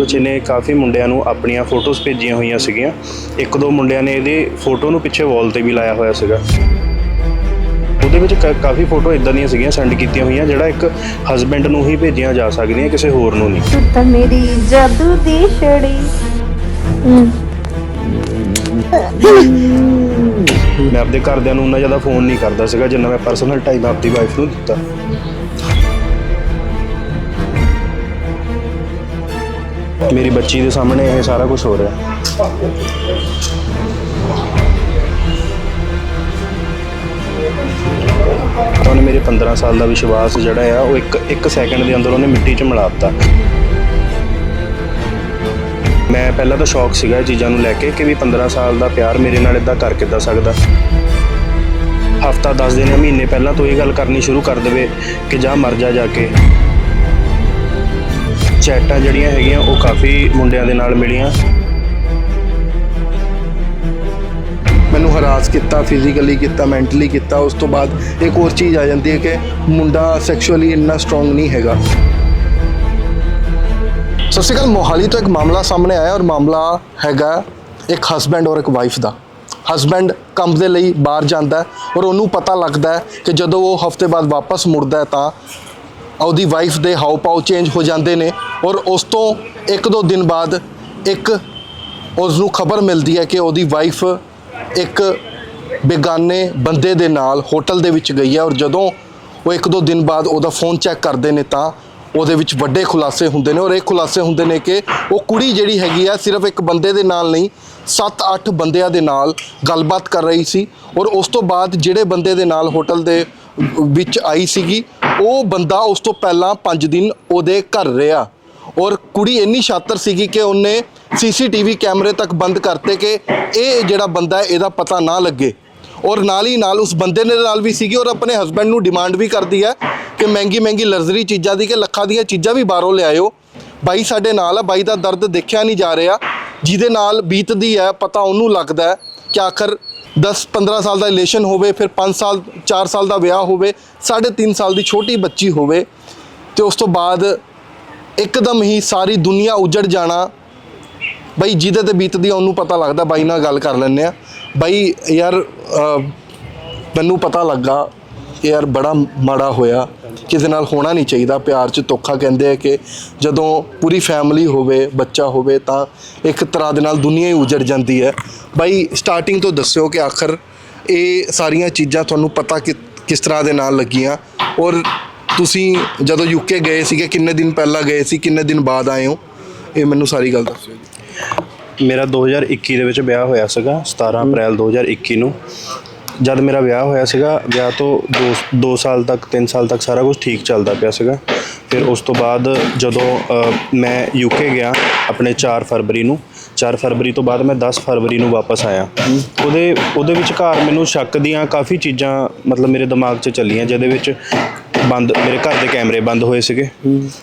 ਵਿੱਚ ਇਹਨੇ ਕਾਫੀ ਮੁੰਡਿਆਂ ਨੂੰ ਆਪਣੀਆਂ ਫੋਟੋਜ਼ ਭੇਜੀਆਂ ਹੋਈਆਂ ਸੀਗੀਆਂ। ਇੱਕ ਦੋ ਮੁੰਡਿਆਂ ਨੇ ਇਹਦੇ ਫੋਟੋ ਨੂੰ ਪਿੱਛੇ ਵਾਲ ਤੇ ਵੀ ਲਾਇਆ ਹੋਇਆ ਸੀਗਾ। ਉਹਦੇ ਵਿੱਚ ਕਾ- ਕਾਫੀ ਫੋਟੋ ਇਦਾਂ ਦੀਆਂ ਸੀਗੀਆਂ ਸੈਂਡ ਕੀਤੀਆਂ ਹੋਈਆਂ ਜਿਹੜਾ ਇੱਕ ਹਸਬੈਂਡ ਨੂੰ ਹੀ ਭੇਜੀਆਂ ਜਾ ਸਕਦੀਆਂ ਕਿਸੇ ਹੋਰ ਨੂੰ ਨਹੀਂ। ਤੂੰ ਤਾਂ ਮੇਰੀ ਜਾਦੂ ਦੀ ਛੜੀ। ਮੈਂ ਆਪਦੇ ਘਰਦਿਆਂ ਨੂੰ ਉਹਨਾਂ ਜ਼ਿਆਦਾ ਫੋਨ ਨਹੀਂ ਕਰਦਾ ਸੀਗਾ ਜਿੰਨਾ ਮੈਂ ਪਰਸਨਲ ਟਾਈਮ ਆਪਦੀ ਵਾਈਫ ਨੂੰ ਦਿੱਤਾ। ਮੇਰੀ ਬੱਚੀ ਦੇ ਸਾਹਮਣੇ ਇਹ ਸਾਰਾ ਕੁਝ ਹੋ ਰਿਹਾ। ਤਾਂ ਉਹਨੇ ਮੇਰੇ 15 ਸਾਲ ਦਾ ਵਿਸ਼ਵਾਸ ਜਿਹੜਾ ਆ, ਉਹ ਇੱਕ ਇੱਕ ਸੈਕਿੰਡ ਦੇ ਅੰਦਰ ਉਹਨੇ ਮਿੱਟੀ 'ਚ ਮਿਲਾ ਦਿੱਤਾ। ਮੈਂ ਪਹਿਲਾਂ ਤਾਂ ਸ਼ੌਕ ਸੀਗਾ ਇਹ ਚੀਜ਼ਾਂ ਨੂੰ ਲੈ ਕੇ ਕਿ ਵੀ 15 ਸਾਲ ਦਾ ਪਿਆਰ ਮੇਰੇ ਨਾਲ ਇਦਾਂ ਕਰ ਕਿੱਦਾਂ ਸਕਦਾ। ਹਫਤਾ 10 ਦਿਨ ਜਾਂ ਮਹੀਨੇ ਪਹਿਲਾਂ ਤੋਂ ਇਹ ਗੱਲ ਕਰਨੀ ਸ਼ੁਰੂ ਕਰ ਦੇਵੇ ਕਿ ਜਾ ਮਰ ਜਾ ਜਾ ਕੇ। ਚੈਟਾਂ ਜਿਹੜੀਆਂ ਹੈਗੀਆਂ, ਉਹ ਕਾਫੀ ਮੁੰਡਿਆਂ ਦੇ ਨਾਲ ਮਿਲੀਆਂ। ਮੈਨੂੰ ਹਰਾਸ ਕੀਤਾ ਫਿਜ਼ੀਕਲੀ ਕੀਤਾ ਮੈਂਟਲੀ ਕੀਤਾ। ਉਸ ਤੋਂ ਬਾਅਦ ਇੱਕ ਹੋਰ ਚੀਜ਼ ਆ ਜਾਂਦੀ ਹੈ ਕਿ ਮੁੰਡਾ ਸੈਕਸ਼ੁਅਲੀ ਇੰਨਾ ਸਟਰੋਂਗ ਨਹੀਂ ਹੈਗਾ। ਸਤਿ ਸ਼੍ਰੀ ਅਕਾਲ, ਮੋਹਾਲੀ ਤੋਂ ਇੱਕ ਮਾਮਲਾ ਸਾਹਮਣੇ ਆਇਆ ਔਰ ਮਾਮਲਾ ਹੈਗਾ ਇੱਕ ਹਸਬੈਂਡ ਔਰ ਇੱਕ ਵਾਈਫ ਦਾ। ਹਸਬੈਂਡ ਕੰਮ ਦੇ ਲਈ ਬਾਹਰ ਜਾਂਦਾ ਔਰ ਉਹਨੂੰ ਪਤਾ ਲੱਗਦਾ ਕਿ ਜਦੋਂ ਉਹ ਹਫ਼ਤੇ ਬਾਅਦ ਵਾਪਸ ਮੁੜਦਾ ਤਾਂ ਉਹਦੀ ਵਾਈਫ ਦੇ ਹਾਉ ਪਾਉ ਚੇਂਜ ਹੋ ਜਾਂਦੇ ਨੇ ਔਰ ਉਸ ਤੋਂ ਇੱਕ ਦੋ ਦਿਨ ਬਾਅਦ ਇੱਕ ਉਸ ਨੂੰ ਖਬਰ ਮਿਲਦੀ ਹੈ ਕਿ ਉਹਦੀ ਵਾਈਫ ਇੱਕ ਬੇਗਾਨੇ ਬੰਦੇ ਦੇ ਨਾਲ ਹੋਟਲ ਦੇ ਵਿੱਚ ਗਈ ਹੈ ਔਰ ਜਦੋਂ ਉਹ ਇੱਕ ਦੋ ਦਿਨ ਬਾਅਦ ਉਹਦਾ ਫੋਨ ਚੈੱਕ ਕਰਦੇ ਨੇ ਤਾਂ ਉਹਦੇ ਵਿੱਚ ਵੱਡੇ ਖੁਲਾਸੇ ਹੁੰਦੇ ਨੇ ਔਰ ਇਹ ਖੁਲਾਸੇ ਹੁੰਦੇ ਨੇ ਕਿ ਉਹ ਕੁੜੀ ਜਿਹੜੀ ਹੈਗੀ ਆ ਸਿਰਫ ਇੱਕ ਬੰਦੇ ਦੇ ਨਾਲ ਨਹੀਂ 7-8 ਬੰਦਿਆਂ ਦੇ ਨਾਲ ਗੱਲਬਾਤ ਕਰ ਰਹੀ ਸੀ ਔਰ ਉਸ ਤੋਂ ਬਾਅਦ ਜਿਹੜੇ ਬੰਦੇ ਦੇ ਨਾਲ ਹੋਟਲ ਦੇ ਵਿੱਚ ਆਈ ਸੀਗੀ, ਉਹ ਬੰਦਾ ਉਸ ਤੋਂ ਪਹਿਲਾਂ 5 ਦਿਨ ਉਹਦੇ ਘਰ ਰਿਹਾ। ਔਰ ਕੁੜੀ ਇੰਨੀ ਸ਼ਾਤਰ ਸੀਗੀ ਕਿ ਉਹਨੇ ਸੀਸੀਟੀਵੀ ਕੈਮਰੇ ਤੱਕ ਬੰਦ ਕਰਤੇ ਕਿ ਇਹ ਜਿਹੜਾ ਬੰਦਾ ਹੈ, ਇਹਦਾ ਪਤਾ ਨਾ ਲੱਗੇ। ਔਰ ਨਾਲ ਹੀ ਨਾਲ ਉਸ ਬੰਦੇ ਦੇ ਨਾਲ ਵੀ ਸੀਗੀ ਔਰ ਆਪਣੇ ਹਸਬੰਡ ਨੂੰ ਡਿਮਾਂਡ ਵੀ ਕਰਦੀ ਹੈ ਕਿ ਮਹਿੰਗੀ ਮਹਿੰਗੀ ਲਗਜ਼ਰੀ ਚੀਜ਼ਾਂ ਦੀ, ਕਿ ਲੱਖਾਂ ਦੀਆਂ ਚੀਜ਼ਾਂ ਵੀ ਬਾਹਰੋਂ ਲਿਆਇਓ। ਬਾਈ ਸਾਡੇ ਨਾਲ ਆ, ਬਾਈ ਦਾ ਦਰਦ ਦੇਖਿਆ ਨਹੀਂ ਜਾ ਰਿਹਾ। ਜਿਹਦੇ ਨਾਲ ਬੀਤਦੀ ਹੈ, ਪਤਾ ਉਹਨੂੰ ਲੱਗਦਾ ਕਿ ਆਖਰ 10 15 ਸਾਲ ਦਾ ਰਿਲੇਸ਼ਨ ਹੋਵੇ, ਫਿਰ 5 ਸਾਲ 4 ਸਾਲ ਦਾ ਵਿਆਹ ਹੋਵੇ 3.5 ਸਾਲ ਦੀ ਛੋਟੀ ਬੱਚੀ ਹੋਵੇ, ਤੇ ਉਸ ਤੋਂ ਬਾਅਦ ਇੱਕਦਮ ਹੀ ਸਾਰੀ ਦੁਨੀਆ ਉਜੜ ਜਾਣਾ। ਬਈ ਜਿਹਦੇ ਤੇ ਬੀਤਦੀ ਆ, ਉਹਨੂੰ ਪਤਾ ਲੱਗਦਾ, ਬਾਈ ਨਾਲ ਗੱਲ ਕਰ ਲੈਂਦੇ ਆ। ਬਾਈ ਯਾਰ ਮੈਨੂੰ ਪਤਾ ਲੱਗਾ ਕਿ ਯਾਰ ਬੜਾ ਮਾੜਾ ਹੋਇਆ। ਕਿਸੇ ਨਾਲ ਹੋਣਾ ਨਹੀਂ ਚਾਹੀਦਾ। ਪਿਆਰ 'ਚ ਧੋਖਾ ਕਹਿੰਦੇ ਆ ਕਿ ਜਦੋਂ ਪੂਰੀ ਫੈਮਿਲੀ ਹੋਵੇ, ਬੱਚਾ ਹੋਵੇ, ਤਾਂ ਇੱਕ ਤਰ੍ਹਾਂ ਦੇ ਨਾਲ ਦੁਨੀਆ ਹੀ ਉਜੜ ਜਾਂਦੀ ਹੈ। ਬਾਈ ਸਟਾਰਟਿੰਗ ਤੋਂ ਦੱਸਿਓ ਕਿ ਆਖਰ ਇਹ ਸਾਰੀਆਂ ਚੀਜ਼ਾਂ ਤੁਹਾਨੂੰ ਪਤਾ ਕਿ ਕਿਸ ਤਰ੍ਹਾਂ ਦੇ ਨਾਲ ਲੱਗੀਆਂ। ਔਰ ਤੁਸੀਂ ਜਦੋਂ ਯੂਕੇ ਗਏ ਸੀਗੇ, ਕਿੰਨੇ ਦਿਨ ਪਹਿਲਾਂ ਗਏ ਸੀ, ਕਿੰਨੇ ਦਿਨ ਬਾਅਦ ਆਏ ਹੋ? ਇਹ ਮੈਨੂੰ ਸਾਰੀ ਗੱਲ ਦੱਸਿਓ ਮੇਰਾ 2021 ਦੇ ਵਿੱਚ ਵਿਆਹ ਹੋਇਆ ਸੀਗਾ 17 ਅਪ੍ਰੈਲ 2021 ਨੂੰ। ਜਦ ਮੇਰਾ ਵਿਆਹ ਹੋਇਆ ਸੀਗਾ, ਵਿਆਹ ਤੋਂ 2 2 ਸਾਲ ਤੱਕ 3 ਸਾਲ ਤੱਕ ਸਾਰਾ ਕੁਝ ਠੀਕ ਚੱਲਦਾ ਪਿਆ ਸੀਗਾ। ਫਿਰ ਉਸ ਤੋਂ ਬਾਅਦ ਜਦੋਂ ਮੈਂ ਯੂਕੇ ਗਿਆ ਆਪਣੇ 4 ਫਰਵਰੀ ਨੂੰ 4 ਫਰਵਰੀ ਤੋਂ ਬਾਅਦ ਮੈਂ 10 ਫਰਵਰੀ ਨੂੰ ਵਾਪਸ ਆਇਆ। ਉਹਦੇ ਉਹਦੇ ਵਿਚਕਾਰ ਮੈਨੂੰ ਸ਼ੱਕ ਦੀਆਂ ਕਾਫੀ ਚੀਜ਼ਾਂ ਮਤਲਬ ਮੇਰੇ ਦਿਮਾਗ 'ਚ ਚੱਲੀਆਂ, ਜਿਹਦੇ ਵਿੱਚ ਬੰਦ ਮੇਰੇ ਘਰ ਦੇ ਕੈਮਰੇ ਬੰਦ ਹੋਏ ਸੀਗੇ।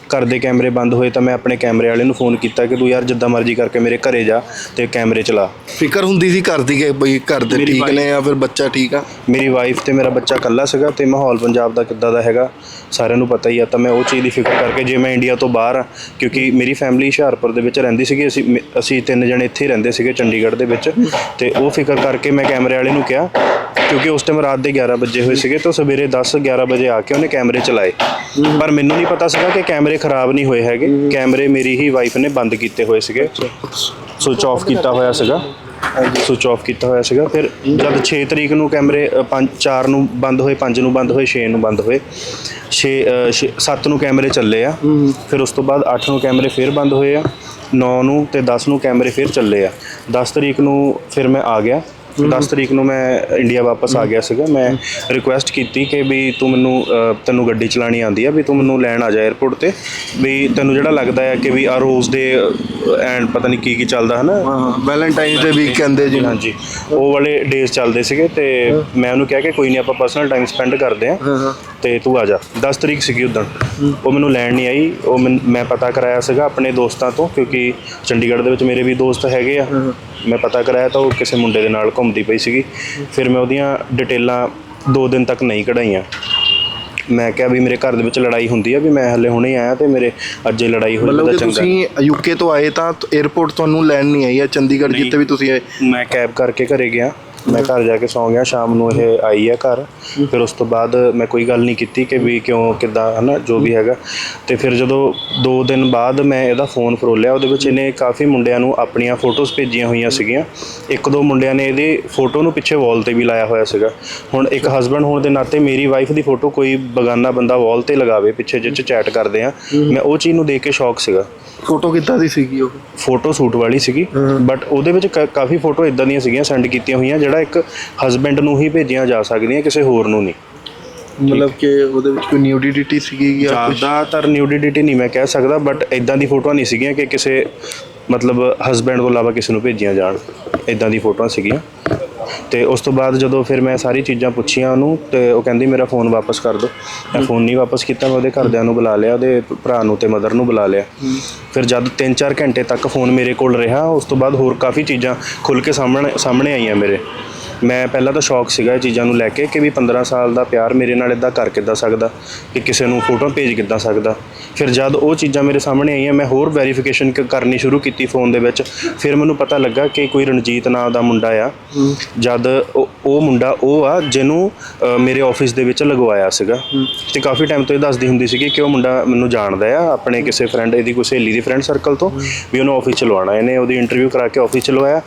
ਘਰ ਦੇ ਕੈਮਰੇ ਬੰਦ ਹੋਏ ਤਾਂ ਮੈਂ ਆਪਣੇ ਕੈਮਰੇ ਵਾਲੇ ਨੂੰ ਫੋਨ ਕੀਤਾ ਕਿ ਤੂੰ ਯਾਰ ਜਿੱਦਾਂ ਮਰਜ਼ੀ ਕਰਕੇ ਮੇਰੇ ਘਰੇ ਜਾ ਤੇ ਕੈਮਰੇ ਚਲਾ। ਫਿਕਰ ਹੁੰਦੀ ਸੀ ਘਰ ਦੀ ਕਿ ਬਈ ਘਰ ਦੇ ਠੀਕ ਨੇ ਜਾਂ ਫਿਰ ਬੱਚਾ ਠੀਕ ਆ? ਮੇਰੀ ਵਾਈਫ ਤੇ ਮੇਰਾ ਬੱਚਾ ਇਕੱਲਾ ਸੀਗਾ ਤੇ ਮਾਹੌਲ ਪੰਜਾਬ ਦਾ ਕਿੱਦਾਂ ਦਾ ਹੈਗਾ ਸਾਰਿਆਂ ਨੂੰ ਪਤਾ ਹੀ ਆ ਤਾਂ ਮੈਂ ਉਹ ਚੀਜ਼ ਦੀ ਫਿਕਰ ਕਰਕੇ ਜੇ ਮੈਂ ਇੰਡੀਆ ਤੋਂ ਬਾਹਰ ਆ ਕਿਉਂਕਿ ਮੇਰੀ ਫੈਮਿਲੀ ਹੁਸ਼ਿਆਰਪੁਰ ਦੇ ਵਿੱਚ ਰਹਿੰਦੀ ਸੀਗੀ ਅਸੀਂ ਅਸੀਂ ਤਿੰਨ ਜਣੇ ਇੱਥੇ ਰਹਿੰਦੇ ਸੀਗੇ ਚੰਡੀਗੜ੍ਹ ਦੇ ਵਿੱਚ ਤੇ ਉਹ ਫਿਕਰ ਕਰਕੇ ਮੈਂ ਕੈਮਰੇ ਵਾਲੇ ਨੂੰ ਕਿਹਾ ਕਿਉਂਕਿ ਉਸ ਟਾਈਮ ਰਾਤ ਦੇ 11 ਵਜੇ ਹੋਏ ਸੀਗੇ ਤਾਂ ਸਵੇਰੇ 10 11 ਵਜੇ ਆ ਕੇ ਉਹਨੇ ਕੈਮਰੇ ਚਲਾਏ। ਪਰ ਮੈਨੂੰ ਨਹੀਂ ਪਤਾ ਸੀਗਾ ਕਿ ਕੈਮਰੇ ਖਰਾਬ ਨਹੀਂ ਹੋਏ ਹੈਗੇ। ਕੈਮਰੇ ਮੇਰੀ ਹੀ ਵਾਈਫ ਨੇ ਬੰਦ ਕੀਤੇ ਹੋਏ ਸੀਗੇ। ਸੁਚ ਆਫ ਕੀਤਾ ਹੋਇਆ ਸੀਗਾ। ਸੁਚ ਆਫ ਕੀਤਾ ਹੋਇਆ ਸੀਗਾ। ਫਿਰ ਜਦ 6 ਤਰੀਕ ਨੂੰ ਕੈਮਰੇ 5 4 ਨੂੰ ਬੰਦ ਹੋਏ 5 ਨੂੰ ਬੰਦ ਹੋਏ 6 ਨੂੰ ਬੰਦ ਹੋਏ 6 7 ਨੂੰ ਕੈਮਰੇ ਚੱਲੇ ਆ। ਫਿਰ ਉਸ ਤੋਂ ਬਾਅਦ 8 ਨੂੰ ਕੈਮਰੇ ਫਿਰ ਬੰਦ ਹੋਏ ਆ 9 ਨੂੰ ਤੇ 10 ਨੂੰ ਕੈਮਰੇ ਫਿਰ ਚੱਲੇ ਆ। 10 ਤਰੀਕ ਨੂੰ ਫਿਰ ਮੈਂ ਆ ਗਿਆ। 10 ਤਰੀਕ ਨੂੰ ਮੈਂ ਇੰਡੀਆ ਵਾਪਸ ਆ ਗਿਆ ਸੀਗਾ ਮੈਂ ਰਿਕੁਐਸਟ ਕੀਤੀ ਕਿ ਵੀ ਤੂੰ ਮੈਨੂੰ ਤੈਨੂੰ ਗੱਡੀ ਚਲਾਣੀ ਆਉਂਦੀ ਆ ਵੀ ਤੂੰ ਮੈਨੂੰ ਲੈਣ ਆ ਜਾ 에어ਪੋਰਟ ਤੇ ਵੀ ਤੈਨੂੰ ਜਿਹੜਾ ਲੱਗਦਾ ਹੈ ਕਿ ਵੀ ਆ ਰੋਜ਼ ਦੇ ਐਂਡ ਪਤਾ ਨਹੀਂ ਕੀ ਕੀ ਚੱਲਦਾ ਹੈ ਨਾ ਹਾਂ ਵੈਲੈਂਟਾਈਨਸ ਦੇ ਵੀਕ ਕਹਿੰਦੇ ਜੀ। ਹਾਂਜੀ ਉਹ ਵਾਲੇ ਡੇਜ਼ ਚੱਲਦੇ ਸੀਗੇ ਤੇ ਮੈਂ ਉਹਨੂੰ ਕਿਹਾ ਕਿ ਕੋਈ ਨਹੀਂ ਆਪਾਂ ਪਰਸਨਲ ਟਾਈਮ ਸਪੈਂਡ ਕਰਦੇ ਆ ਤੇ ਤੂੰ ਆ ਜਾ। 10 ਤਰੀਕ ਸੀਗੀ ਉਦੋਂ। ਉਹ ਮੈਨੂੰ ਲੈਣ ਨਹੀਂ ਆਈ ਉਹ ਮੈਨ- ਮੈਂ ਪਤਾ ਕਰਾਇਆ ਸੀਗਾ ਆਪਣੇ ਦੋਸਤਾਂ ਤੋਂ ਕਿਉਂਕਿ ਚੰਡੀਗੜ੍ਹ ਦੇ ਵਿੱਚ ਮੇਰੇ ਵੀ ਦੋਸਤ ਹੈਗੇ ਆ। ਮੈਂ ਪਤਾ ਕਰਾਇਆ ਤਾਂ ਉਹ ਕਿਸੇ ਮੁੰਡੇ ਦੇ ਨਾਲ ਘੁੰਮਦੀ ਪਈ ਸੀਗੀ। ਫਿਰ ਮੈਂ ਉਹਦੀਆਂ ਡਿਟੇਲਾਂ 2 ਦਿਨ ਤੱਕ ਨਹੀਂ ਕਢਾਈਆਂ। ਮੈਂ ਕਿਹਾ ਵੀ ਮੇਰੇ ਘਰ ਦੇ ਵਿੱਚ ਲੜਾਈ ਹੁੰਦੀ ਆ ਵੀ ਮੈਂ ਹਲੇ ਹੁਣੇ ਆਇਆ ਤੇ ਮੇਰੇ ਅੱਜ ਲੜਾਈ ਹੋਈ ਮਤਲਬ ਤਾਂ ਕਿ ਚੰਗਾ। ਤੁਸੀਂ ਯੂਕੇ ਤੋਂ ਆਏ ਤਾਂ 에어ਪੋਰਟ ਤੁਹਾਨੂੰ ਲੈਣ ਨਹੀਂ ਆਈ ਹੈ ਚੰਡੀਗੜ੍ਹ ਜਿੱਥੇ ਵੀ ਤੁਸੀਂ ਆਏ? ਮੈਂ ਕੈਬ ਕਰਕੇ ਘਰੇ ਗਿਆ। ਮੈਂ ਘਰ ਜਾ ਕੇ ਸੌਂ ਗਿਆ, ਸ਼ਾਮ ਨੂੰ ਇਹ ਆਈ ਹੈ ਘਰ। ਫਿਰ ਉਸ ਤੋਂ ਬਾਅਦ ਮੈਂ ਕੋਈ ਗੱਲ ਨਹੀਂ ਕੀਤੀ ਕਿ ਵੀ ਕਿਉਂ, ਕਿੱਦਾਂ, ਹਨਾ, ਜੋ ਵੀ ਹੈਗਾ। ਤੇ ਫਿਰ ਜਦੋਂ 2 ਦਿਨ ਬਾਅਦ ਮੈਂ ਇਹਦਾ ਫੋਨ ਫਰੋਲਿਆ, ਉਹਦੇ ਵਿੱਚ ਇਹਨੇ ਕਾਫੀ ਮੁੰਡਿਆਂ ਨੂੰ ਆਪਣੀਆਂ ਫੋਟੋਜ਼ ਭੇਜੀਆਂ ਹੋਈਆਂ ਸੀਗੀਆਂ। ਇੱਕ ਦੋ ਮੁੰਡਿਆਂ ਨੇ ਇਹਦੀ ਫੋਟੋ ਨੂੰ ਪਿੱਛੇ ਵਾਲ ਤੇ ਵੀ ਲਾਇਆ ਹੋਇਆ ਸੀਗਾ। ਹੁਣ ਇੱਕ ਹਸਬੰਡ ਹੋਣ ਦੇ ਨਾਤੇ ਮੇਰੀ ਵਾਈਫ ਦੀ ਫੋਟੋ ਕੋਈ ਬਗਾਨਾ ਬੰਦਾ ਵਾਲ ਤੇ ਲਗਾਵੇ, ਪਿੱਛੇ ਜਿਹ 'ਚ ਚੈਟ ਕਰਦੇ ਆ। ਮੈਂ ਉਹ ਚੀਜ਼ ਨੂੰ ਦੇਖ ਕੇ ਸ਼ੌਕ ਸੀਗਾ। ਫੋਟੋ ਕਿੱਦਾਂ ਦੀ ਸੀਗੀ ਉਹ? ਫੋਟੋ ਸ਼ੂਟ ਵਾਲੀ ਸੀਗੀ ਬਟ ਉਹਦੇ ਵਿੱਚ ਕ- ਕਾਫੀ ਫੋਟੋ ਇਦਾਂ ਦੀਆਂ ਸੀਗੀਆਂ ਸੈਂਡ ਕੀਤੀਆਂ ਹੋਈਆਂ ਜਿਹੜਾ ਇੱਕ ਹਸਬੈਂਡ ਨੂੰ ਹੀ ਭੇਜੀਆਂ ਜਾ ਸਕਦੀਆਂ ਕਿਸੇ ਹੋਰ ਨੂੰ ਨਹੀਂ। ਮਤਲਬ ਕਿ ਉਹਦੇ ਵਿੱਚ ਕੋਈ ਨਿਊਡਿਟੀ ਸੀਗੀ ਜਾਂ ਕੁਝ ਜ਼ਿਆਦਾਤਰ ਨਿਊਡਿਟੀ ਨਹੀਂ ਮੈਂ ਕਹਿ ਸਕਦਾ ਬਟ ਇਦਾਂ ਦੀ ਫੋਟੋਆਂ ਨਹੀਂ ਸੀਗੀਆਂ ਕਿ ਕਿਸੇ ਮਤਲਬ ਹਸਬੈਂਡ ਤੋਂ ਇਲਾਵਾ ਕਿਸੇ ਨੂੰ ਭੇਜੀਆਂ ਜਾਣ। ਇਦਾਂ ਦੀ ਫੋਟੋਆਂ ਸੀਗੀਆਂ। ਤੇ ਉਸ ਤੋਂ ਬਾਅਦ ਜਦੋਂ ਫਿਰ ਮੈਂ ਸਾਰੀ ਚੀਜ਼ਾਂ ਪੁੱਛੀਆਂ ਉਹਨੂੰ ਤੇ ਉਹ ਕਹਿੰਦੀ ਮੇਰਾ ਫੋਨ ਵਾਪਸ ਕਰ ਦਿਓ। ਮੈਂ ਫੋਨ ਨਹੀਂ ਵਾਪਸ ਕੀਤਾ ਮੈਂ ਉਹਦੇ ਘਰਦਿਆਂ ਨੂੰ ਬੁਲਾ ਲਿਆ ਉਹਦੇ ਭਰਾ ਨੂੰ ਤੇ ਮਦਰ ਨੂੰ ਬੁਲਾ ਲਿਆ। ਫਿਰ ਜਦ 3-4 ਘੰਟੇ ਤੱਕ ਫੋਨ ਮੇਰੇ ਕੋਲ ਰਿਹਾ ਉਸ ਤੋਂ ਬਾਅਦ ਹੋਰ ਕਾਫੀ ਚੀਜ਼ਾਂ ਖੁੱਲ ਕੇ ਸਾਹਮਣੇ ਸਾਹਮਣੇ ਆਈਆਂ ਮੇਰੇ। ਮੈਂ ਪਹਿਲਾਂ ਤਾਂ ਸ਼ੌਕ ਸੀਗਾ ਇਹ ਚੀਜ਼ਾਂ ਨੂੰ ਲੈ ਕੇ ਕਿ ਵੀ 15 ਸਾਲ ਦਾ ਪਿਆਰ ਮੇਰੇ ਨਾਲ ਇਦਾਂ ਕਰ ਕਿੱਦਾਂ ਸਕਦਾ ਕਿ ਕਿਸੇ ਨੂੰ ਫੋਟੋ ਭੇਜ ਕਿੱਦਾਂ ਸਕਦਾ। ਫਿਰ ਜਦ ਉਹ ਚੀਜ਼ਾਂ ਮੇਰੇ ਸਾਹਮਣੇ ਆਈਆਂ ਮੈਂ ਹੋਰ ਵੈਰੀਫਿਕੇਸ਼ਨ ਕਰਨੀ ਸ਼ੁਰੂ ਕੀਤੀ ਫੋਨ ਦੇ ਵਿੱਚ। ਫਿਰ ਮੈਨੂੰ ਪਤਾ ਲੱਗਾ ਕਿ ਕੋਈ ਰਣਜੀਤ ਨਾਮ ਦਾ ਮੁੰਡਾ ਆ। ਜਦ ਉਹ ਮੁੰਡਾ ਉਹ ਆ ਜਿਹਨੂੰ ਮੇਰੇ ਆਫਿਸ ਦੇ ਵਿੱਚ ਲਗਵਾਇਆ ਸੀਗਾ। ਤੇ ਕਾਫੀ ਟਾਈਮ ਤੋਂ ਇਹ ਦੱਸਦੀ ਹੁੰਦੀ ਸੀਗੀ ਕਿ ਉਹ ਮੁੰਡਾ ਮੈਨੂੰ ਜਾਣਦਾ ਆ ਆਪਣੇ ਕਿਸੇ ਫਰੈਂਡ ਇਹਦੀ ਕੋਈ ਸਹੇਲੀ ਦੀ ਫਰੈਂਡ ਸਰਕਲ ਤੋਂ ਵੀ ਉਹਨੂੰ ਆਫਿਸ ਚ ਲਵਾਉਣਾ। ਇਹਨੇ ਉਹਦੀ ਇੰਟਰਵਿਊ ਕਰਾ ਕੇ ਆਫਿਸ ਚ ਲਵਾਇਆ।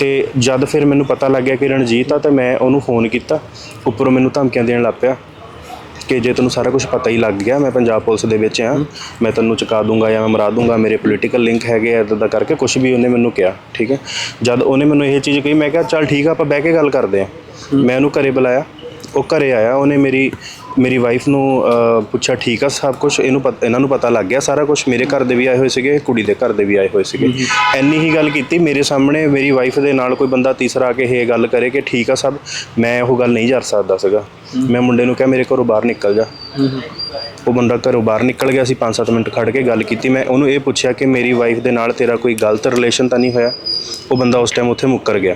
ਤੇ ਜਦ ਫਿਰ ਮੈਨੂੰ ਪਤਾ ਲੱਗਿਆ ਕਿ ਰਣਜੀਤ ਆ, ਤੇ ਮੈਂ ਉਹਨੂੰ ਫੋਨ ਕੀਤਾ। ਉੱਪਰੋਂ ਮੈਨੂੰ ਧਮਕੀਆਂ ਦੇਣ ਲੱਗ ਪਿਆ ਕਿ ਜੇ ਤੈਨੂੰ ਸਾਰਾ ਕੁਝ ਪਤਾ ਹੀ ਲੱਗ ਗਿਆ, ਮੈਂ ਪੰਜਾਬ ਪੁਲਿਸ ਦੇ ਵਿੱਚ ਆ, ਮੈਂ ਤੈਨੂੰ ਚੁਕਾ ਦੂੰਗਾ ਜਾਂ ਮੈਂ ਮਰਾ ਦੂੰਗਾ, ਮੇਰੇ ਪੋਲੀਟੀਕਲ ਲਿੰਕ ਹੈਗੇ ਆ ਇੱਦਾਂ ਦਾ ਕਰਕੇ ਕੁਝ ਵੀ ਉਹਨੇ ਮੈਨੂੰ ਕਿਹਾ, ਠੀਕ ਹੈ? ਜਦ ਉਹਨੇ ਮੈਨੂੰ ਇਹ ਚੀਜ਼ ਕਹੀ, ਮੈਂ ਕਿਹਾ, ਚੱਲ ਠੀਕ ਆ, ਆਪਾਂ ਬਹਿ ਕੇ ਗੱਲ ਕਰਦੇ ਆ। ਮੈਂ ਉਹਨੂੰ ਘਰੇ ਬੁਲਾਇਆ, ਉਹ ਘਰੇ ਆਇਆ, ਉਹਨੇ ਮੇਰੀ ਮੇਰੀ ਵਾਈਫ ਨੂੰ ਪੁੱਛਿਆ ਠੀਕ ਆ ਸਭ ਕੁਝ ਇਹਨੂੰ ਪਤ- ਇਹਨਾਂ ਨੂੰ ਪਤਾ ਲੱਗ ਗਿਆ ਸਾਰਾ ਕੁਝ ਮੇਰੇ ਘਰ ਦੇ ਵੀ ਆਏ ਹੋਏ ਸੀਗੇ ਕੁੜੀ ਦੇ ਘਰ ਦੇ ਵੀ ਆਏ ਹੋਏ ਸੀਗੇ। ਐਨੀ ਹੀ। ਗੱਲ ਕੀਤੀ ਮੇਰੇ ਸਾਹਮਣੇ ਮੇਰੀ ਵਾਈਫ ਦੇ ਨਾਲ ਕੋਈ ਬੰਦਾ ਤੀਸਰਾ ਆ ਕੇ ਇਹ ਗੱਲ ਕਰੇ ਕਿ ਠੀਕ ਆ ਸਭ ਮੈਂ ਉਹ ਗੱਲ ਨਹੀਂ ਜਰ ਸਕਦਾ ਸੀਗਾ। ਮੈਂ ਮੁੰਡੇ ਨੂੰ ਕਿਹਾ ਮੇਰੇ ਘਰੋਂ ਬਾਹਰ ਨਿਕਲ ਜਾ। ਉਹ ਬੰਦਾ ਘਰੋਂ ਬਾਹਰ ਨਿਕਲ ਗਿਆ ਸੀ 5-7 ਮਿੰਟ ਖੜ ਕੇ ਗੱਲ ਕੀਤੀ। ਮੈਂ ਉਹਨੂੰ ਇਹ ਪੁੱਛਿਆ ਕਿ ਮੇਰੀ ਵਾਈਫ ਦੇ ਨਾਲ ਤੇਰਾ ਕੋਈ ਗਲਤ ਰਿਲੇਸ਼ਨ ਤਾਂ ਨਹੀਂ ਹੋਇਆ? ਉਹ ਬੰਦਾ ਉਸ ਟਾਈਮ ਉੱਥੇ ਮੁੱਕਰ ਗਿਆ।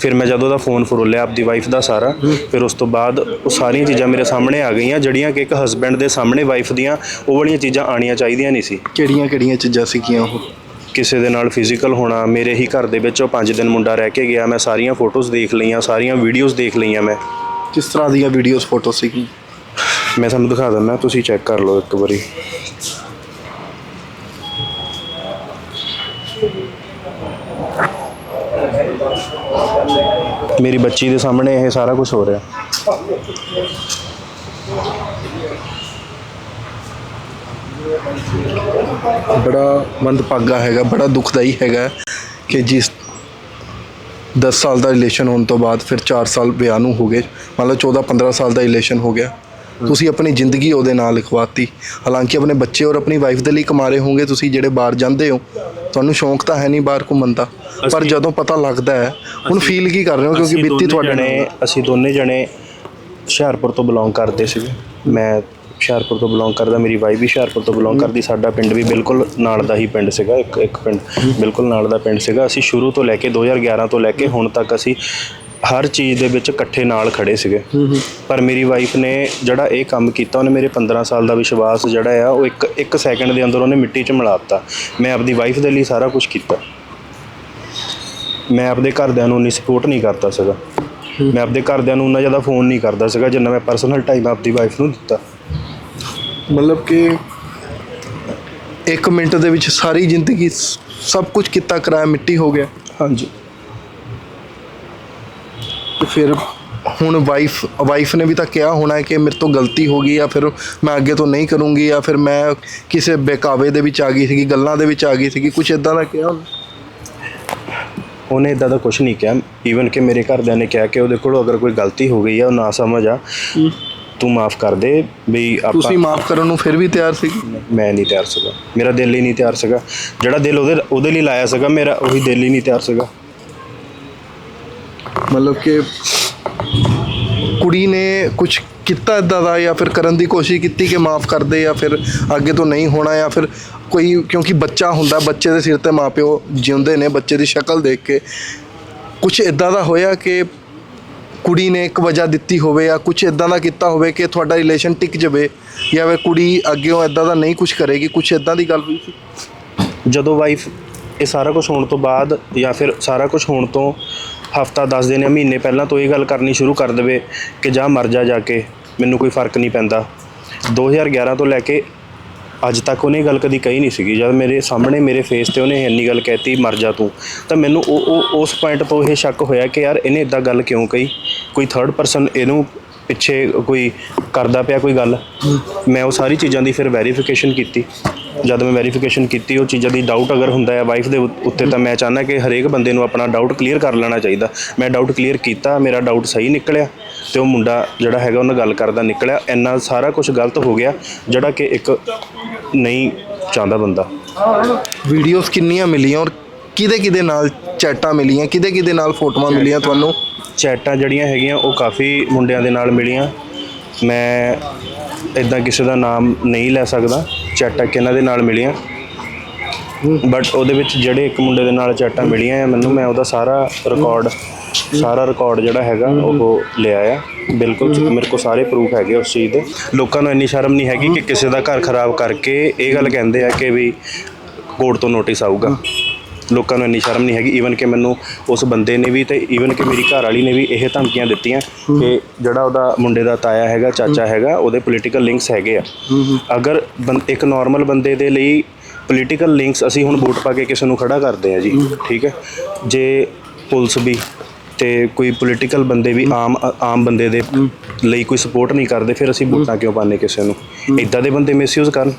ਫਿਰ ਮੈਂ ਜਦੋਂ ਦਾ ਫੋਨ ਫਰੋਲਿਆ ਆਪਦੀ ਵਾਈਫ ਦਾ ਸਾਰਾ ਫਿਰ ਉਸ ਤੋਂ ਬਾਅਦ ਉਹ ਸਾਰੀਆਂ ਚੀਜ਼ਾਂ ਮੇਰੇ ਸਾਹਮਣੇ ਆ ਗਈਆਂ ਜਿਹੜੀਆਂ ਕਿ ਇੱਕ ਹਸਬੈਂਡ ਦੇ ਸਾਹਮਣੇ ਵਾਈਫ ਦੀਆਂ ਉਹ ਵਾਲੀਆਂ ਚੀਜ਼ਾਂ ਆਣੀਆਂ ਚਾਹੀਦੀਆਂ ਨਹੀਂ ਸੀ। ਕਿਹੜੀਆਂ ਕਿਹੜੀਆਂ ਚੀਜ਼ਾਂ ਸੀਗੀਆਂ ਉਹ? ਕਿਸੇ ਦੇ ਨਾਲ ਫਿਜ਼ੀਕਲ ਹੋਣਾ ਮੇਰੇ ਹੀ ਘਰ ਦੇ ਵਿੱਚ ਉਹ 5 ਦਿਨ ਮੁੰਡਾ ਰਹਿ ਕੇ ਗਿਆ ਮੈਂ ਸਾਰੀਆਂ ਫੋਟੋਜ਼ ਦੇਖ ਲਈਆਂ ਸਾਰੀਆਂ ਵੀਡੀਓਜ਼ ਦੇਖ ਲਈਆਂ ਮੈਂ। ਕਿਸ ਤਰ੍ਹਾਂ ਦੀਆਂ ਵੀਡੀਓਜ਼ ਫੋਟੋ ਸੀਗੀ ਮੈਂ ਤੁਹਾਨੂੰ ਦਿਖਾ ਦਿੰਦਾ ਤੁਸੀਂ ਚੈੱਕ ਕਰ ਲਓ ਇੱਕ ਵਾਰੀ। ਮੇਰੀ ਬੱਚੀ ਦੇ ਸਾਹਮਣੇ ਇਹ ਸਾਰਾ ਕੁਝ ਹੋ ਰਿਹਾ। ਬੜਾ ਮੰਦਭਾਗਾ ਹੈਗਾ, ਬੜਾ ਦੁਖਦਾਈ ਹੈਗਾ ਕਿ ਜਿਸ 10 ਸਾਲ ਦਾ ਰਿਲੇਸ਼ਨ ਹੋਣ ਤੋਂ ਬਾਅਦ ਫਿਰ 4 ਸਾਲ ਵਿਆਹ ਨੂੰ ਹੋ ਗਏ। ਮੰਨ ਲਓ 14 15 ਸਾਲ ਦਾ ਰਿਲੇਸ਼ਨ ਹੋ ਗਿਆ। ਤੁਸੀਂ ਆਪਣੀ ਜ਼ਿੰਦਗੀ ਉਹਦੇ ਨਾਲ ਲਿਖਵਾਤੀ। ਹਾਲਾਂਕਿ ਆਪਣੇ ਬੱਚੇ ਔਰ ਆਪਣੀ ਵਾਈਫ ਦੇ ਲਈ ਕਮਾ ਰਹੇ ਹੋਵੋਗੇ ਤੁਸੀਂ ਜਿਹੜੇ ਬਾਹਰ ਜਾਂਦੇ ਹੋ। ਤੁਹਾਨੂੰ ਸ਼ੌਂਕ ਤਾਂ ਹੈ ਨਹੀਂ ਬਾਹਰ ਘੁੰਮਣ ਦਾ। ਪਰ ਜਦੋਂ ਪਤਾ ਲੱਗਦਾ ਹੈ ਹੁਣ ਫੀਲ ਕੀ ਕਰ ਰਹੇ ਹੋ? ਕਿਉਂਕਿ ਬੀਤੀ ਤੁਹਾਡੇ ਨਾਲ। ਅਸੀਂ ਦੋਨੇ ਜਣੇ ਹੁਸ਼ਿਆਰਪੁਰ ਤੋਂ ਬਿਲੋਂਗ ਕਰਦੇ ਸੀਗੇ। ਮੈਂ ਹੁਸ਼ਿਆਰਪੁਰ ਤੋਂ ਬਿਲੋਂਗ ਕਰਦਾ ਮੇਰੀ ਵਾਈਫ ਵੀ ਹੁਸ਼ਿਆਰਪੁਰ ਤੋਂ ਬਿਲੋਂਗ ਕਰਦੀ ਸਾਡਾ ਪਿੰਡ ਵੀ ਬਿਲਕੁਲ ਨਾਲ ਦਾ ਹੀ ਪਿੰਡ ਸੀਗਾ ਇੱਕ ਇੱਕ ਪਿੰਡ ਬਿਲਕੁਲ ਨਾਲ ਦਾ ਪਿੰਡ ਸੀਗਾ। ਅਸੀਂ ਸ਼ੁਰੂ ਤੋਂ ਲੈ ਕੇ 2011 ਤੋਂ ਲੈ ਕੇ ਹੁਣ ਤੱਕ ਅਸੀਂ ਹਰ ਚੀਜ਼ ਦੇ ਵਿੱਚ ਇਕੱਠੇ ਨਾਲ ਖੜੇ ਸੀਗੇ। ਪਰ ਮੇਰੀ ਵਾਈਫ ਨੇ ਜਿਹੜਾ ਇਹ ਕੰਮ ਕੀਤਾ ਉਹਨੇ ਮੇਰੇ 15 ਸਾਲ ਦਾ ਵਿਸ਼ਵਾਸ ਜਿਹੜਾ ਆ ਉਹ ਇੱਕ ਇੱਕ ਸੈਕਿੰਡ ਦੇ ਅੰਦਰ ਉਹਨੇ ਮਿੱਟੀ 'ਚ ਮਿਲਾ ਦਿੱਤਾ। ਮੈਂ ਆਪਦੀ ਵਾਈਫ ਦੇ ਲਈ ਸਾਰਾ ਕੁਝ ਕੀਤਾ। ਮੈਂ ਆਪਦੇ ਘਰਦਿਆਂ ਨੂੰ ਨਹੀਂ ਸਪੋਰਟ ਨਹੀਂ ਕਰਦਾ ਸੀਗਾ। ਮੈਂ ਆਪਦੇ ਘਰਦਿਆਂ ਨੂੰ ਉਨਾ ਜ਼ਿਆਦਾ ਫੋਨ ਨਹੀਂ ਕਰਦਾ ਸੀਗਾ ਜਿੰਨਾ ਮੈਂ ਪਰਸਨਲ ਟਾਈਮ ਆਪਦੀ ਵਾਈਫ ਨੂੰ ਦਿੱਤਾ। ਮਤਲਬ ਕਿ ਇੱਕ ਮਿੰਟ ਦੇ ਵਿੱਚ ਸਾਰੀ ਜ਼ਿੰਦਗੀ ਸਭ ਕੁਝ ਕੀਤਾ ਕਰਾਇਆ ਮਿੱਟੀ ਹੋ ਗਿਆ। ਹਾਂਜੀ। ਤੇ ਫਿਰ ਹੁਣ ਵਾਈਫ ਵਾਈਫ ਨੇ ਵੀ ਤਾਂ ਕਿਹਾ ਹੋਣਾ ਹੈ ਕਿ ਮੇਰੇ ਤੋਂ ਗਲਤੀ ਹੋ ਗਈ ਜਾਂ ਫਿਰ ਮੈਂ ਅੱਗੇ ਤੋਂ ਨਹੀਂ ਕਰੂੰਗੀ ਜਾਂ ਫਿਰ ਮੈਂ ਕਿਸੇ ਬੇਕਾਵੇ ਦੇ ਵਿੱਚ ਆ ਗਈ ਸੀਗੀ ਗੱਲਾਂ ਦੇ ਵਿੱਚ ਆ ਗਈ ਸੀਗੀ ਕੁਝ ਇਦਾਂ ਦਾ ਕਿਹਾ ਉਹਨੇ? ਉਹਨੇ ਇਦਾਂ ਦਾ ਕੁਝ ਨਹੀਂ ਕਿਹਾ। ਈਵਨ ਕਿ ਮੇਰੇ ਘਰਦਿਆਂ ਨੇ ਕਿਹਾ ਕਿ ਉਹਦੇ ਕੋਲ ਅਗਰ ਕੋਈ ਗਲਤੀ ਹੋ ਗਈ ਆ ਉਹ ਨਾ ਸਮਝ ਆ ਤੂੰ ਮਾਫ ਕਰ ਦੇ ਵੀ ਆਪਾਂ ਤੁਸੀਂ ਮਾਫ ਕਰਨ ਨੂੰ ਫਿਰ ਵੀ ਤਿਆਰ ਸੀਗੀ ਮੈਂ ਨਹੀਂ ਤਿਆਰ ਸੀਗਾ। ਮੇਰਾ ਦਿਲ ਹੀ ਨਹੀਂ ਤਿਆਰ ਸੀਗਾ। ਜਿਹੜਾ ਦਿਲ ਉਹਦੇ ਉਹਦੇ ਲਈ ਲਾਇਆ ਸੀਗਾ ਮੇਰਾ ਉਹੀ ਦਿਲ ਹੀ ਨਹੀਂ ਤਿਆਰ ਸੀਗਾ। ਮਤਲਬ ਕਿ ਕੁੜੀ ਨੇ ਕੁਝ ਕੀਤਾ ਇਦਾਂ ਦਾ ਜਾਂ ਫਿਰ ਕਰਨ ਦੀ ਕੋਸ਼ਿਸ਼ ਕੀਤੀ ਕਿ ਮਾਫ ਕਰ ਦੇ ਜਾਂ ਫਿਰ ਅੱਗੇ ਤੋਂ ਨਹੀਂ ਹੋਣਾ ਜਾਂ ਫਿਰ ਕੋਈ ਕਿਉਂਕਿ ਬੱਚਾ ਹੁੰਦਾ, ਬੱਚੇ ਦੇ ਸਿਰ ਤੇ ਮਾਪਿਓ ਜਿਉਂਦੇ ਨੇ, ਬੱਚੇ ਦੀ ਸ਼ਕਲ ਦੇਖ ਕੇ। ਕੁਝ ਇਦਾਂ ਦਾ ਹੋਇਆ ਕਿ ਕੁੜੀ ਨੇ ਇੱਕ ਵਜ੍ਹਾ ਦਿੱਤੀ ਹੋਵੇ ਜਾਂ ਕੁਝ ਇਦਾਂ ਦਾ ਕੀਤਾ ਹੋਵੇ ਕਿ ਤੁਹਾਡਾ ਰਿਲੇਸ਼ਨ ਟਿਕ ਜਾਵੇ ਜਾਂ ਫਿਰ ਕੁੜੀ ਅੱਗੇੋਂ ਇਦਾਂ ਦਾ ਨਹੀਂ ਕੁਝ ਕਰੇਗੀ ਕੁਝ ਇਦਾਂ ਦੀ ਗੱਲ ਹੋਈ ਸੀ? ਜਦੋਂ ਵਾਈਫ ਇਹ ਸਾਰਾ ਕੁਝ ਹੋਣ ਤੋਂ ਬਾਅਦ ਜਾਂ ਫਿਰ ਸਾਰਾ ਕੁਝ ਹੋਣ ਤੋਂ ਹਫਤਾ 10 ਦਿਨ ਜਾਂ ਮਹੀਨੇ ਪਹਿਲਾਂ ਤੋਂ ਇਹ ਗੱਲ ਕਰਨੀ ਸ਼ੁਰੂ ਕਰ ਦੇਵੇ ਕਿ ਜਾ ਮਰ ਜਾ ਜਾ ਕੇ, ਮੈਨੂੰ ਕੋਈ ਫ਼ਰਕ ਨਹੀਂ ਪੈਂਦਾ। 2011 ਤੋਂ ਲੈ ਕੇ ਅੱਜ ਤੱਕ ਉਹਨੇ ਗੱਲ ਕਦੀ ਕਹੀ ਨਹੀਂ ਸੀਗੀ। ਜਦ ਮੇਰੇ ਸਾਹਮਣੇ, ਮੇਰੇ ਫੇਸ ਤੇ ਉਹਨੇ ਇੰਨੀ ਗੱਲ ਕਹਿਤੀ, ਮਰ ਜਾ ਤੂੰ। ਤਾਂ ਮੈਨੂੰ ਉਹ ਉਹ, ਉਸ ਪੁਆਇੰਟ ਤੋਂ ਇਹ ਸ਼ੱਕ ਹੋਇਆ ਕਿ ਯਾਰ ਇਹਨੇ ਇਦਾਂ ਗੱਲ ਕਿਉਂ ਕਹੀ? ਕੋਈ ਥਰਡ ਪਰਸਨ ਇਹਨੂੰ ਪਿੱਛੇ ਕੋਈ ਕਰਦਾ ਪਿਆ ਕੋਈ ਗੱਲ, ਮੈਂ ਉਹ ਸਾਰੀ ਚੀਜ਼ਾਂ ਦੀ ਫਿਰ ਵੈਰੀਫਿਕੇਸ਼ਨ ਕੀਤੀ। ਜਦ ਮੈਂ ਵੈਰੀਫਿਕੇਸ਼ਨ ਕੀਤੀ, ਉਹ ਚੀਜ਼ਾਂ ਦੀ ਡਾਊਟ ਅਗਰ ਹੁੰਦਾ ਹੈ ਵਾਈਫ ਦੇ ਉ- ਉੱਤੇ ਤਾਂ ਮੈਂ ਚਾਹੁੰਦਾ ਕਿ ਹਰੇਕ ਬੰਦੇ ਨੂੰ ਆਪਣਾ ਡਾਊਟ ਕਲੀਅਰ ਕਰ ਲੈਣਾ ਚਾਹੀਦਾ। ਮੈਂ ਡਾਊਟ ਕਲੀਅਰ ਕੀਤਾ, ਮੇਰਾ ਡਾਊਟ ਸਹੀ ਨਿਕਲਿਆ ਤੇ ਉਹ ਮੁੰਡਾ ਜਿਹੜਾ ਹੈਗਾ ਉਹਨਾਂ ਗੱਲ ਕਰਦਾ ਨਿਕਲਿਆ। ਇੰਨਾ ਸਾਰਾ ਕੁਝ ਗਲਤ ਹੋ ਗਿਆ, ਜਿਹੜਾ ਕਿ ਇੱਕ ਨਹੀਂ ਚਾਹੁੰਦਾ ਬੰਦਾ। ਵੀਡੀਓਜ਼ ਕਿੰਨੀਆਂ ਮਿਲੀਆਂ ਔਰ ਕਿਹਦੇ ਕਿਹਦੇ ਨਾਲ ਚੈਟਾਂ ਮਿਲੀਆਂ ਕਿਹਦੇ ਕਿਹਦੇ ਨਾਲ ਫੋਟੋਆਂ ਮਿਲੀਆਂ ਤੁਹਾਨੂੰ? ਚੈਟਾਂ ਜਿਹੜੀਆਂ ਹੈਗੀਆਂ ਉਹ ਕਾਫੀ ਮੁੰਡਿਆਂ ਦੇ ਨਾਲ ਮਿਲੀਆਂ। ਮੈਂ ਇਦਾਂ ਕਿਸੇ ਦਾ ਨਾਮ ਨਹੀਂ ਲੈ ਸਕਦਾ ਚੈਟਾਂ ਕਿਹਨਾਂ ਦੇ ਨਾਲ ਮਿਲੀਆਂ। ਬਟ ਉਹਦੇ ਵਿੱਚ ਜਿਹੜੇ ਇੱਕ ਮੁੰਡੇ ਦੇ ਨਾਲ ਚੈਟਾਂ ਮਿਲੀਆਂ ਆ ਮੈਨੂੰ ਮੈਂ ਉਹਦਾ ਸਾਰਾ ਰਿਕਾਰਡ ਸਾਰਾ ਰਿਕਾਰਡ ਜਿਹੜਾ ਹੈਗਾ ਉਹ ਲਿਆ ਆ। ਬਿਲਕੁਲ ਮੇਰੇ ਕੋਲ ਸਾਰੇ ਪ੍ਰੂਫ ਹੈਗੇ ਉਸ ਚੀਜ਼ ਦੇ। ਲੋਕਾਂ ਨੂੰ ਇੰਨੀ ਸ਼ਰਮ ਨਹੀਂ ਹੈਗੀ ਕਿ ਕਿਸੇ ਦਾ ਘਰ ਖਰਾਬ ਕਰਕੇ ਇਹ ਗੱਲ ਕਹਿੰਦੇ ਆ ਕਿ ਵੀ ਕੋਰਟ ਤੋਂ ਨੋਟਿਸ ਆਊਗਾ। ਲੋਕਾਂ ਨੂੰ ਇੰਨੀ ਸ਼ਰਮ ਨਹੀਂ ਹੈਗੀ। ਈਵਨ ਕਿ ਮੈਨੂੰ ਉਸ ਬੰਦੇ ਨੇ ਵੀ ਤੇ ਈਵਨ ਕਿ ਮੇਰੀ ਘਰ ਵਾਲੀ ਨੇ ਵੀ ਇਹ ਧਮਕੀਆਂ ਦਿੱਤੀਆਂ ਕਿ ਜਿਹੜਾ ਉਹਦਾ ਮੁੰਡੇ ਦਾ ਤਾਇਆ ਹੈਗਾ ਚਾਚਾ ਹੈਗਾ ਉਹਦੇ ਪੋਲੀਟੀਕਲ ਲਿੰਕਸ ਹੈਗੇ ਆ। ਅਗਰ ਬੰ- ਇੱਕ ਨਾਰਮਲ ਬੰਦੇ ਦੇ ਲਈ ਪੋਲੀਟੀਕਲ ਲਿੰਕਸ ਅਸੀਂ ਹੁਣ ਵੋਟ ਪਾ ਕੇ ਕਿਸੇ ਨੂੰ ਖੜਾ ਕਰਦੇ ਆ ਜੀ ਠੀਕ ਹੈ? ਜੇ ਪੁਲਿਸ ਵੀ ਤੇ ਕੋਈ ਪੋਲੀਟੀਕਲ ਬੰਦੇ ਵੀ ਆਮ ਆਮ ਬੰਦੇ ਦੇ ਲਈ ਕੋਈ ਸਪੋਰਟ ਨਹੀਂ ਕਰਦੇ ਫਿਰ ਅਸੀਂ ਵੋਟਾਂ ਕਿਉਂ ਪਾਣੇ ਕਿਸੇ ਨੂੰ? ਇਦਾਂ ਦੇ ਬੰਦੇ ਮਿਸਯੂਜ਼ ਕਰਨ।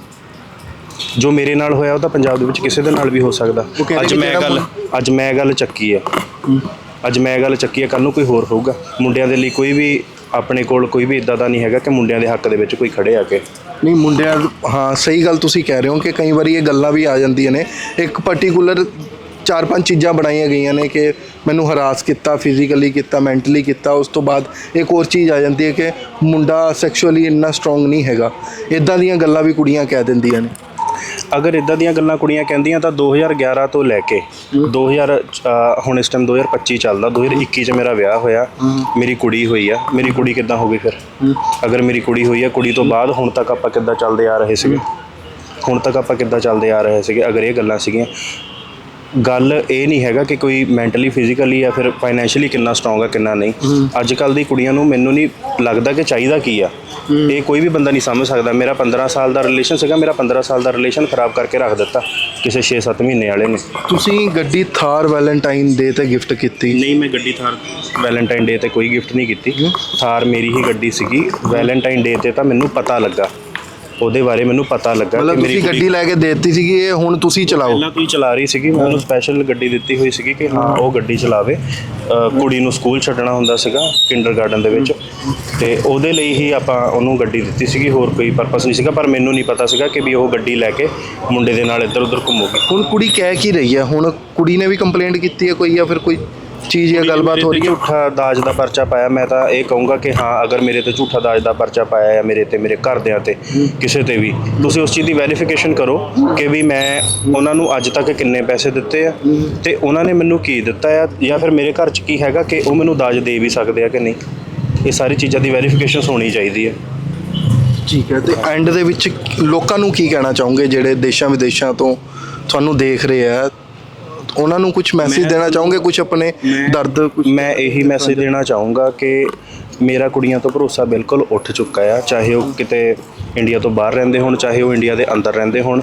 ਜੋ ਮੇਰੇ ਨਾਲ ਹੋਇਆ ਉਹ ਤਾਂ ਪੰਜਾਬ ਦੇ ਵਿੱਚ ਕਿਸੇ ਦੇ ਨਾਲ ਵੀ ਹੋ ਸਕਦਾ। ਅੱਜ ਮੈਂ ਗੱਲ ਅੱਜ ਮੈਂ ਗੱਲ ਚੱਕੀ ਹੈ। ਅੱਜ ਮੈਂ ਗੱਲ ਚੱਕੀ ਹੈ ਕੱਲ ਨੂੰ ਕੋਈ ਹੋਰ ਹੋਊਗਾ। ਮੁੰਡਿਆਂ ਦੇ ਲਈ ਕੋਈ ਵੀ ਆਪਣੇ ਕੋਲ ਕੋਈ ਵੀ ਇਦਾਂ ਦਾ ਨਹੀਂ ਹੈਗਾ ਕਿ ਮੁੰਡਿਆਂ ਦੇ ਹੱਕ ਦੇ ਵਿੱਚ ਕੋਈ ਖੜੇ ਆ ਕੇ। ਨਹੀਂ ਮੁੰਡਿਆਂ ਹਾਂ ਸਹੀ ਗੱਲ ਤੁਸੀਂ ਕਹਿ ਰਹੇ ਹੋ ਕਿ ਕਈ ਵਾਰੀ ਇਹ ਗੱਲਾਂ ਵੀ ਆ ਜਾਂਦੀਆਂ ਨੇ। ਇੱਕ ਪਾਰਟਿਕੂਲਰ ਚਾਰ ਪੰਜ ਚੀਜ਼ਾਂ ਬਣਾਈਆਂ ਗਈਆਂ ਨੇ ਕਿ ਮੈਨੂੰ ਹਰਾਸ ਕੀਤਾ ਫਿਜ਼ੀਕਲੀ ਕੀਤਾ ਮੈਂਟਲੀ ਕੀਤਾ। ਉਸ ਤੋਂ ਬਾਅਦ ਇੱਕ ਹੋਰ ਚੀਜ਼ ਆ ਜਾਂਦੀ ਹੈ ਕਿ ਮੁੰਡਾ ਸੈਕਸ਼ੁਅਲੀ ਇੰਨਾ ਸਟਰੋਂਗ ਨਹੀਂ ਹੈਗਾ। ਇਦਾਂ ਦੀਆਂ ਗੱਲਾਂ ਵੀ ਕੁੜੀਆਂ ਕਹਿ ਦਿੰਦੀਆਂ ਨੇ। ਅਗਰ ਇਦਾਂ ਦੀਆਂ ਗੱਲਾਂ ਕੁੜੀਆਂ ਕਹਿੰਦੀਆਂ ਤਾਂ 2011 ਤੋਂ ਲੈ ਕੇ 2000 ਅ, ਹੁਣ ਇਸ ਟਾਈਮ 2025 ਚੱਲਦਾ 2021 ਚ ਮੇਰਾ ਵਿਆਹ ਹੋਇਆ ਮੇਰੀ ਕੁੜੀ ਹੋਈ ਆ। ਮੇਰੀ ਕੁੜੀ ਕਿੱਦਾਂ ਹੋ ਗਈ ਫਿਰ? ਅਗਰ ਮੇਰੀ ਕੁੜੀ ਹੋਈ ਆ ਕੁੜੀ ਤੋਂ ਬਾਅਦ ਹੁਣ ਤੱਕ ਆਪਾਂ ਕਿੱਦਾਂ ਚੱਲਦੇ ਆ ਰਹੇ ਸੀਗੇ? ਹੁਣ ਤੱਕ ਆਪਾਂ ਕਿੱਦਾਂ ਚੱਲਦੇ ਆ ਰਹੇ ਸੀਗੇ? ਅਗਰ ਇਹ ਗੱਲਾਂ ਸੀਗੀਆਂ ਗੱਲ ਇਹ ਨਹੀਂ ਹੈਗਾ ਕਿ ਕੋਈ ਮੈਂਟਲੀ ਫਿਜ਼ੀਕਲੀ ਜਾਂ ਫਿਰ ਫਾਈਨੈਂਸ਼ੀਅਲੀ ਕਿੰਨਾ ਸਟਰੋਂਗ ਆ ਕਿੰਨਾ ਨਹੀਂ। ਅੱਜ ਕੱਲ ਦੀ ਕੁੜੀਆਂ ਨੂੰ ਮੈਨੂੰ ਨਹੀਂ ਲੱਗਦਾ ਕਿ ਚਾਹੀਦਾ ਕੀ ਆ। ਇਹ ਕੋਈ ਵੀ ਬੰਦਾ ਨਹੀਂ ਸਮਝ ਸਕਦਾ। ਮੇਰਾ 15 ਸਾਲ ਦਾ ਰਿਲੇਸ਼ਨ ਸੀਗਾ ਮੇਰਾ 15 ਸਾਲ ਦਾ ਰਿਲੇਸ਼ਨ ਖਰਾਬ ਕਰਕੇ ਰੱਖ ਦਿੱਤਾ। ਕਿਸੇ 6-7 ਮਹੀਨੇ ਵਾਲੇ ਨੇ। ਤੁਸੀਂ ਗੱਡੀ ਥਾਰ ਵੈਲੈਂਟਾਈਨ ਡੇ ਤੇ ਗਿਫਟ ਕੀਤੀ? ਨਹੀਂ ਮੈਂ ਗੱਡੀ ਥਾਰ ਵੈਲੈਂਟਾਈਨ ਡੇ ਤੇ ਕੋਈ ਗਿਫਟ ਨਹੀਂ ਕੀਤੀ। ਥਾਰ ਮੇਰੀ ਹੀ ਗੱਡੀ ਸੀਗੀ। ਵੈਲੈਂਟਾਈਨ ਡੇ ਤੇ ਤਾਂ ਮੈਨੂੰ ਪਤਾ ਲੱਗਾ। ਉਹਦੇ ਬਾਰੇ ਮੈਨੂੰ ਪਤਾ ਲੱਗਾ ਮਤਲਬ ਕਿ ਮੇਰੀ ਤੁਸੀਂ ਗੱਡੀ ਲੈ ਕੇ ਦਿੱਤੀ ਸੀਗੀ ਇਹ ਹੁਣ ਤੁਸੀਂ ਚਲਾਓ। ਪਹਿਲਾਂ ਤੋਂ ਹੀ ਚਲਾ ਰਹੀ ਸੀਗੀ ਮੈਂ ਉਹਨੂੰ ਸਪੈਸ਼ਲ ਗੱਡੀ ਦਿੱਤੀ ਹੋਈ ਸੀਗੀ ਕਿ ਹਾਂ ਉਹ ਗੱਡੀ ਚਲਾਵੇ। ਕੁੜੀ ਨੂੰ ਸਕੂਲ ਛੱਡਣਾ ਹੁੰਦਾ ਸੀਗਾ ਕਿੰਡਰਗਾਰਟਨ ਦੇ ਵਿੱਚ। ਤੇ ਉਹਦੇ ਲਈ ਹੀ ਆਪਾਂ ਉਹਨੂੰ ਗੱਡੀ ਦਿੱਤੀ ਸੀਗੀ ਹੋਰ ਕੋਈ ਪਰਪਸ ਨਹੀਂ ਸੀਗਾ ਪਰ ਮੈਨੂੰ ਨਹੀਂ ਪਤਾ ਸੀਗਾ ਕਿ ਵੀ ਉਹ ਗੱਡੀ ਲੈ ਕੇ ਮੁੰਡੇ ਦੇ ਨਾਲ ਇੱਧਰ ਉੱਧਰ ਘੁੰਮੂਗੀ। ਹੁਣ ਕੁੜੀ ਕਹਿ ਕੀ ਰਹੀ ਹੈ? ਹੁਣ ਕੁੜੀ ਨੇ ਵੀ ਕੰਪਲੇਂਟ ਕੀਤੀ ਹੈ ਕੋਈ ਜਾਂ ਫਿਰ ਕੋਈ ਚੀਜ਼ ਜਾਂ ਗੱਲਬਾਤ ਹੋ ਰਹੀ ਹੈ ਝੂਠਾ ਦਾਜ ਦਾ ਪਰਚਾ ਪਾਇਆ। ਮੈਂ ਤਾਂ ਇਹ ਕਹੂੰਗਾ ਕਿ ਹਾਂ ਅਗਰ ਮੇਰੇ ਤੇ ਝੂਠਾ ਦਾਜ ਦਾ ਪਰਚਾ ਪਾਇਆ ਹੈ ਮੇਰੇ ਤੇ ਮੇਰੇ ਘਰਦਿਆਂ ਤੇ ਕਿਸੇ ਤੇ ਵੀ ਤੁਸੀਂ ਉਸ ਚੀਜ਼ ਦੀ ਵੈਰੀਫਿਕੇਸ਼ਨ ਕਰੋ ਕਿ ਵੀ ਮੈਂ ਉਹਨਾਂ ਨੂੰ ਅੱਜ ਤੱਕ ਕਿੰਨੇ ਪੈਸੇ ਦਿੱਤੇ ਆ ਤੇ ਉਹਨਾਂ ਨੇ ਮੈਨੂੰ ਕੀ ਦਿੱਤਾ ਆ ਜਾਂ ਫਿਰ ਮੇਰੇ ਘਰ 'ਚ ਕੀ ਹੈਗਾ ਕਿ ਉਹ ਮੈਨੂੰ ਦਾਜ ਦੇ ਵੀ ਸਕਦੇ ਆ ਕਿ ਨਹੀਂ। ਇਹ ਸਾਰੀ ਚੀਜ਼ਾਂ ਦੀ ਵੈਰੀਫਿਕੇਸ਼ਨ ਹੋਣੀ ਚਾਹੀਦੀ ਹੈ ਠੀਕ ਹੈ ਤੇ ਐਂਡ ਦੇ ਵਿੱਚ ਲੋਕਾਂ ਨੂੰ ਕੀ ਕਹਿਣਾ ਚਾਹੋਗੇ ਜਿਹੜੇ ਦੇਸ਼ਾਂ ਵਿਦੇਸ਼ਾਂ ਤੋਂ ਤੁਹਾਨੂੰ ਦੇਖ ਰਹੇ ਆ ਉਹਨਾਂ ਨੂੰ ਕੁਝ ਮੈਸੇਜ ਦੇਣਾ ਚਾਹੋਗੇ ਕੁਝ ਆਪਣੇ ਦਰਦ ਕੁਝ ਮੈਂ ਇਹੀ ਮੈਸੇਜ ਦੇਣਾ ਚਾਹੂੰਗਾ ਕਿ ਮੇਰਾ ਕੁੜੀਆਂ ਤੋਂ ਭਰੋਸਾ ਬਿਲਕੁਲ ਉੱਠ ਚੁੱਕਾ ਆ ਚਾਹੇ ਉਹ ਕਿਤੇ ਇੰਡੀਆ ਤੋਂ ਬਾਹਰ ਰਹਿੰਦੇ ਹੋਣ ਚਾਹੇ ਉਹ ਇੰਡੀਆ ਦੇ ਅੰਦਰ ਰਹਿੰਦੇ ਹੋਣ।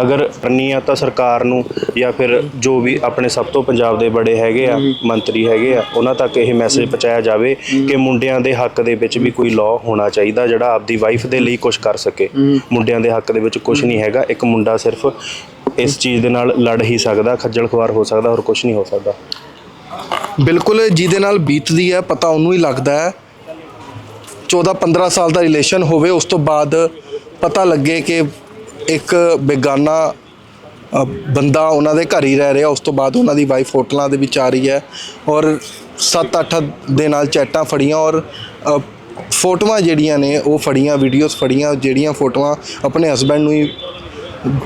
ਅਗਰ ਕਰਨੀ ਆ ਤਾਂ ਸਰਕਾਰ ਨੂੰ ਜਾਂ ਫਿਰ ਜੋ ਵੀ ਆਪਣੇ ਸਭ ਤੋਂ ਪੰਜਾਬ ਦੇ ਬੜੇ ਹੈਗੇ ਆ ਮੰਤਰੀ ਹੈਗੇ ਆ ਉਹਨਾਂ ਤੱਕ ਇਹ ਮੈਸੇਜ ਪਹੁੰਚਾਇਆ ਜਾਵੇ ਕਿ ਮੁੰਡਿਆਂ ਦੇ ਹੱਕ ਦੇ ਵਿੱਚ ਵੀ ਕੋਈ ਲਾਅ ਹੋਣਾ ਚਾਹੀਦਾ ਜਿਹੜਾ ਆਪਦੀ ਵਾਈਫ ਦੇ ਲਈ ਕੁਝ ਕਰ ਸਕੇ। ਮੁੰਡਿਆਂ ਦੇ ਹੱਕ ਦੇ ਵਿੱਚ ਕੁਝ ਨਹੀਂ ਹੈਗਾ ਇੱਕ ਮੁੰਡਾ ਸਿਰਫ ਇਸ ਚੀਜ਼ ਦੇ ਨਾਲ ਲੜ ਹੀ ਸਕਦਾ, ਖੱਜਲ ਖੁਆਰ ਹੋ ਸਕਦਾ, ਹੋਰ ਕੁਝ ਨਹੀਂ ਹੋ ਸਕਦਾ। ਬਿਲਕੁਲ, ਜਿਹਦੇ ਨਾਲ ਬੀਤਦੀ ਹੈ, ਪਤਾ ਉਹਨੂੰ ਹੀ ਲੱਗਦਾ ਹੈ। 14 15 ਸਾਲ ਦਾ ਰਿਲੇਸ਼ਨ ਹੋਵੇ, ਉਸ ਤੋਂ ਬਾਅਦ ਪਤਾ ਲੱਗੇ ਕਿ ਇੱਕ ਬੇਗਾਨਾ ਬੰਦਾ ਉਹਨਾਂ ਦੇ ਘਰ ਹੀ ਰਹਿ ਰਿਹਾ, ਉਸ ਤੋਂ ਬਾਅਦ ਉਹਨਾਂ ਦੀ ਵਾਈਫ ਹੋਟਲਾਂ ਦੇ ਵਿੱਚ ਆ ਰਹੀ ਹੈ ਔਰ 7-8 ਦੇ ਨਾਲ ਚੈਟਾਂ ਫੜੀਆਂ ਔਰ ਫੋਟੋਆਂ ਜਿਹੜੀਆਂ ਨੇ, ਉਹ ਫੜੀਆਂ ਵੀਡੀਓਜ਼ ਫੜੀਆਂ, ਜਿਹੜੀਆਂ ਫੋਟੋਆਂ ਆਪਣੇ ਹਸਬੰਡ ਨੂੰ ਹੀ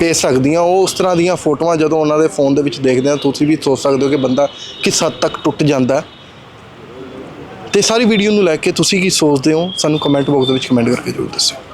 ਭੇਜ ਸਕਦੀਆਂ ਉਹ ਉਸ ਤਰ੍ਹਾਂ ਦੀਆਂ ਫੋਟੋਆਂ ਜਦੋਂ ਉਹਨਾਂ ਦੇ ਫੋਨ ਦੇ ਵਿੱਚ ਦੇਖਦੇ ਆ ਤੁਸੀਂ ਵੀ ਸੋਚ ਸਕਦੇ ਹੋ ਕਿ ਬੰਦਾ ਕਿਸ ਹੱਦ ਤੱਕ ਟੁੱਟ ਜਾਂਦਾ ਹੈ। ਤੇ ਸਾਰੀ ਵੀਡੀਓ ਨੂੰ ਲੈ ਕੇ ਤੁਸੀਂ ਕੀ ਸੋਚਦੇ ਹੋ, ਸਾਨੂੰ ਕਮੈਂਟ ਬਾਕਸ ਦੇ ਵਿੱਚ ਕਮੈਂਟ ਕਰਕੇ ਜ਼ਰੂਰ ਦੱਸਿਓ